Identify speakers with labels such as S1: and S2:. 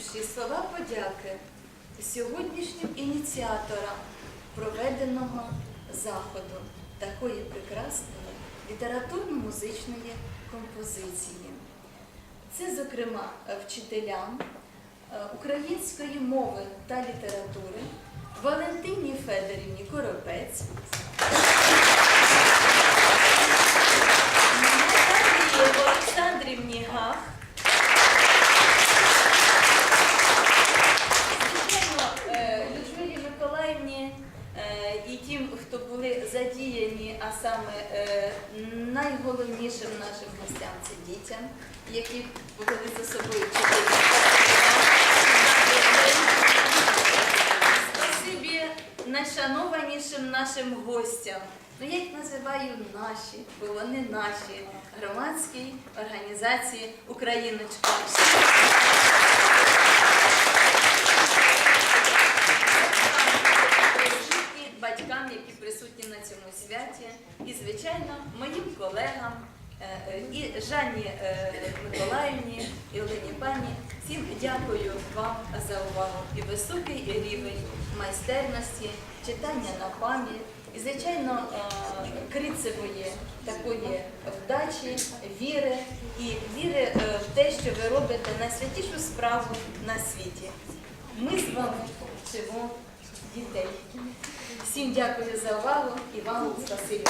S1: висловивши слова подяки сьогоднішнім ініціаторам проведеного заходу такої прекрасної літературно-музичної композиції. Це, зокрема, вчителям е, української мови та літератури Валентині Федорівні Коропець, Миколаївні е, і тим, хто були задіяні, а саме е, найголовнішим нашим гостям це дітям, які повели за собою вчителі. Спасибі найшанованішим нашим гостям. Ну, я їх називаю наші, бо вони наші громадські організації Україночка. Присутні батькам, які присутні на цьому святі, і, звичайно, моїм колегам, е, е, і Жанні е, Миколаївні, і Олені Пані. Всім дякую вам за увагу і високий рівень майстерності, читання на пам'ять. І, звичайно, крицевої такої вдачі, віри і віри в те, що ви робите найсвятішу справу на світі. Ми з вами вчимо дітей. Всім дякую за увагу і вам спасибі.